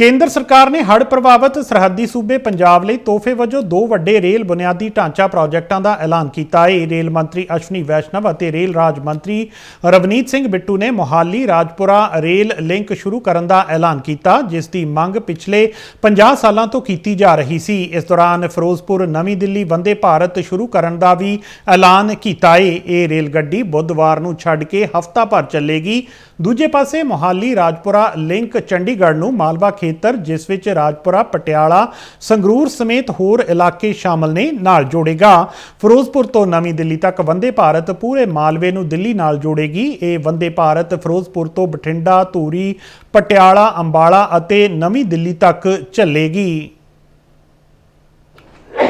ਕੇਂਦਰ ਸਰਕਾਰ ਨੇ ਹੜ੍ਹ ਪ੍ਰਭਾਵਿਤ ਸਰਹੱਦੀ ਸੂਬੇ ਪੰਜਾਬ ਲਈ ਤੋਹਫੇ ਵਜੋਂ ਦੋ ਵੱਡੇ ਰੇਲ ਬੁਨਿਆਦੀ ਢਾਂਚਾ ਪ੍ਰੋਜੈਕਟਾਂ ਦਾ ਐਲਾਨ ਕੀਤਾ। ਹੈ ਰੇਲ ਮੰਤਰੀ ਅਸ਼ਵਨੀ ਵੈਸ਼ਨਵ ਅਤੇ ਰੇਲ ਰਾਜ ਮੰਤਰੀ ਰਵਨੀਤ ਸਿੰਘ ਬਿੱਟੂ ਨੇ ਮੋਹਾਲੀ, ਰਾਜਪੁਰਾ ਰੇਲ ਲਿੰਕ ਸ਼ੁਰੂ ਕਰਨ ਦਾ ਐਲਾਨ ਕੀਤਾ, ਜਿਸ ਦੀ ਮੰਗ ਪਿਛਲੇ 50 ਸਾਲਾਂ ਤੋਂ ਕੀਤੀ ਜਾ ਰਹੀ ਸੀ। ਇਸ ਦੌਰਾਨ ਫਿਰੋਜ਼ਪੁਰ, ਨਵੀਂ ਦਿੱਲੀ, ਵੰਦੇ ਭਾਰਤ ਸ਼ੁਰੂ ਕਰਨ ਦਾ ਵੀ ਐਲਾਨ ਕੀਤਾ। ਹੈ ਇਹ ਰੇਲ ਗੱਡੀ ਬੁੱਧਵਾਰ ਨੂੰ ਛੱਡ ਕੇ ਹਫ਼ਤਾ ਭਰ ਚੱਲੇਗੀ। ਦੂਜੇ ਪਾਸੇ ਮੋਹਾਲੀ, ਰਾਜਪੁਰਾ ਲਿੰਕ ਚੰਡੀਗੜ੍ਹ ਨੂੰ ਮਾਲਵਾ ਖੇਤਰ ਜਿਸ ਵਿੱਚ ਰਾਜਪੁਰਾ ਪਟਿਆਲਾ ਸੰਗਰੂਰ ਸਮੇਤ ਹੋਰ ਇਲਾਕੇ ਸ਼ਾਮਲ ਨੇ ਨਾਲ ਜੋੜੇਗਾ ਫਿਰੋਜ਼ਪੁਰ ਤੋਂ ਨਵੀਂ ਦਿੱਲੀ ਤੱਕ ਵੰਦੇ ਭਾਰਤ ਪੂਰੇ ਮਾਲਵੇ ਨੂੰ ਦਿੱਲੀ ਨਾਲ ਜੋੜੇਗੀ ਇਹ ਵੰਦੇ ਭਾਰਤ ਫਿਰੋਜ਼ਪੁਰ ਤੋਂ ਬਠਿੰਡਾ ਧੂਰੀ ਪਟਿਆਲਾ ਅੰਬਾਲਾ ਅਤੇ ਨਵੀਂ ਦਿੱਲੀ ਤੱਕ ਚੱਲੇਗੀ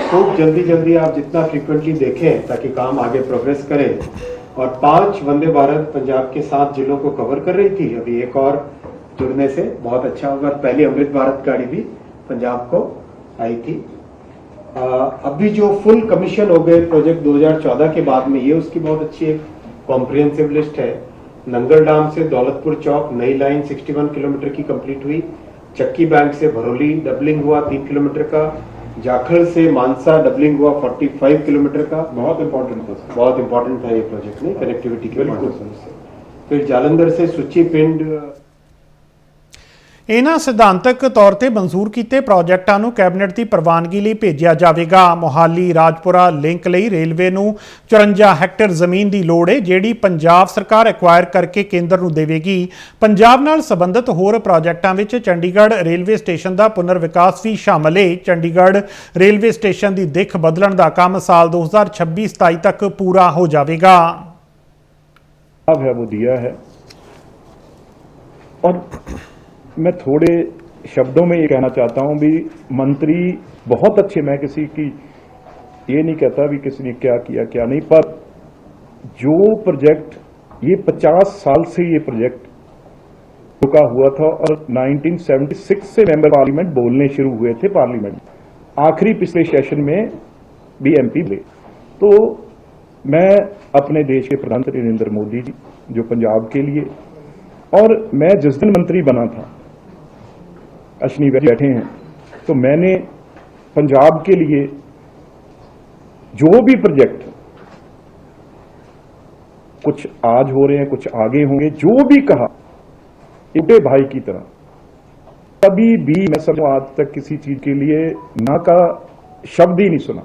खूब जल्दी जल्दी आप जितना फ्रिक्वेंटली देखें ताकि काम आगे प्रोग्रेस करे और पांच वंदे भारत पंजाब के सात जिलों को कवर कर रही थी अभी एक और जुड़ने से बहुत अच्छा होगा। पहली अमृत भारत गाड़ी भी पंजाब को आई थी। आ, अभी जो फुल कमीशन हो गए प्रोजेक्ट 2014 के बाद में ये उसकी बहुत अच्छी एक कॉम्प्रिहेंसिव लिस्ट है। नंगल डाम से दौलतपुर चौक नई लाइन 61 किलोमीटर की कंप्लीट हुई। चक्की बैंक से भरोली डबलिंग हुआ तीन किलोमीटर का। जाखड़ से मानसा डबलिंग हुआ 45 किलोमीटर का। बहुत इंपॉर्टेंट था बहुत इंपॉर्टेंट था ये प्रोजेक्ट में कनेक्टिविटी के बिल्कुल। फिर जालंधर से सुची पिंड ਇਹਨਾਂ ਸਿਧਾਂਤਕ ਤੌਰ ਤੇ ਮਨਜ਼ੂਰ ਕੀਤੇ ਪ੍ਰੋਜੈਕਟਾਂ ਨੂੰ ਕੈਬਨਿਟ ਦੀ ਪ੍ਰਵਾਨਗੀ ਲਈ ਭੇਜਿਆ ਜਾਵੇਗਾ ਮੋਹਾਲੀ ਰਾਜਪੁਰਾ ਲਿੰਕ ਲਈ ਰੇਲਵੇ ਨੂੰ 54 ਹੈਕਟੇਅਰ ਜ਼ਮੀਨ ਦੀ ਲੋੜ ਹੈ ਜਿਹੜੀ ਪੰਜਾਬ ਸਰਕਾਰ ਐਕਵਾਇਰ ਕਰਕੇ ਕੇਂਦਰ ਨੂੰ ਦੇਵੇਗੀ ਪੰਜਾਬ ਨਾਲ ਸੰਬੰਧਿਤ ਹੋਰ ਪ੍ਰੋਜੈਕਟਾਂ ਵਿੱਚ ਚੰਡੀਗੜ੍ਹ ਰੇਲਵੇ ਸਟੇਸ਼ਨ ਦਾ ਪੁਨਰ ਵਿਕਾਸ ਵੀ ਸ਼ਾਮਲ ਹੈ ਚੰਡੀਗੜ੍ਹ ਰੇਲਵੇ ਸਟੇਸ਼ਨ ਦੀ ਦਿੱਖ ਬਦਲਣ ਦਾ ਕੰਮ ਸਾਲ 2026-27 ਤੱਕ ਪੂਰਾ ਹੋ ਜਾਵੇਗਾ लाभ है वो दिया है और मैं थोड़े शब्दों में ये कहना चाहता हूँ भी मंत्री बहुत अच्छे, मैं किसी की ये नहीं कहता भी किसी ने क्या किया, क्या नहीं, पर जो प्रोजेक्ट, ये 50 साल से ये प्रोजेक्ट रुका हुआ था और 1976 से मेंबर पार्लियामेंट बोलने शुरू हुए थे पार्लियामेंट। आखिरी पिछले सेशन में भी एमपी हुए तो मैं अपने देश के प्रधानमंत्री नरेंद्र मोदी जी, जो पंजाब के लिए, और मैं जिस दिन मंत्री बना था वैद्य बैठे हैं। तो मैंने पंजाब के लिए जो भी प्रोजेक्ट कुछ आज हो रहे हैं, कुछ आगे होंगे, जो भी कहा उठे भाई की तरह, कभी भी मैं सब आज तक किसी चीज़ के लिए ना का शब्द ही नहीं सुना।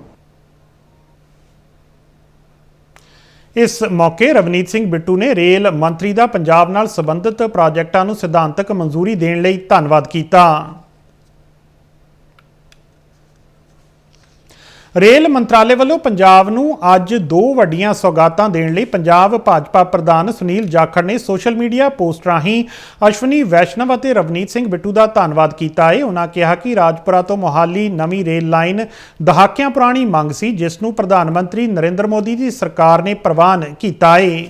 ਇਸ ਮੌਕੇ ਰਵਨੀਤ ਸਿੰਘ ਬਿੱਟੂ ਨੇ ਰੇਲ ਮੰਤਰੀ ਦਾ ਪੰਜਾਬ ਨਾਲ ਸੰਬੰਧਿਤ ਪ੍ਰੋਜੈਕਟਾਂ ਨੂੰ ਸਿਧਾਂਤਕ ਮਨਜ਼ੂਰੀ ਦੇਣ ਲਈ ਧੰਨਵਾਦ ਕੀਤਾ। ਰੇਲ ਮੰਤਰਾਲੇ ਵੱਲੋਂ ਪੰਜਾਬ ਨੂੰ ਅੱਜ ਦੋ ਵੱਡੀਆਂ ਸੌਗਾਤਾਂ ਦੇਣ ਲਈ ਪੰਜਾਬ ਭਾਜਪਾ ਪ੍ਰਧਾਨ ਸੁਨੀਲ ਜਾਖੜ ਨੇ ਸੋਸ਼ਲ ਮੀਡੀਆ ਪੋਸਟ ਰਾਹੀਂ ਅਸ਼ਵਨੀ ਵੈਸ਼ਨਵ ਅਤੇ ਰਵਨੀਤ ਸਿੰਘ ਬਿੱਟੂ ਦਾ ਧੰਨਵਾਦ ਕੀਤਾ। ਹੈ ਉਹਨਾਂ ਕਿਹਾ ਕਿ ਰਾਜਪੁਰਾ ਤੋਂ ਮੋਹਾਲੀ ਨਵੀਂ ਰੇਲ ਲਾਈਨ ਦਹਾਕਿਆਂ ਪੁਰਾਣੀ ਮੰਗ ਸੀ, ਜਿਸ ਨੂੰ ਪ੍ਰਧਾਨ ਮੰਤਰੀ ਨਰਿੰਦਰ ਮੋਦੀ ਦੀ ਸਰਕਾਰ ਨੇ ਪ੍ਰਵਾਨ ਕੀਤਾ ਹੈ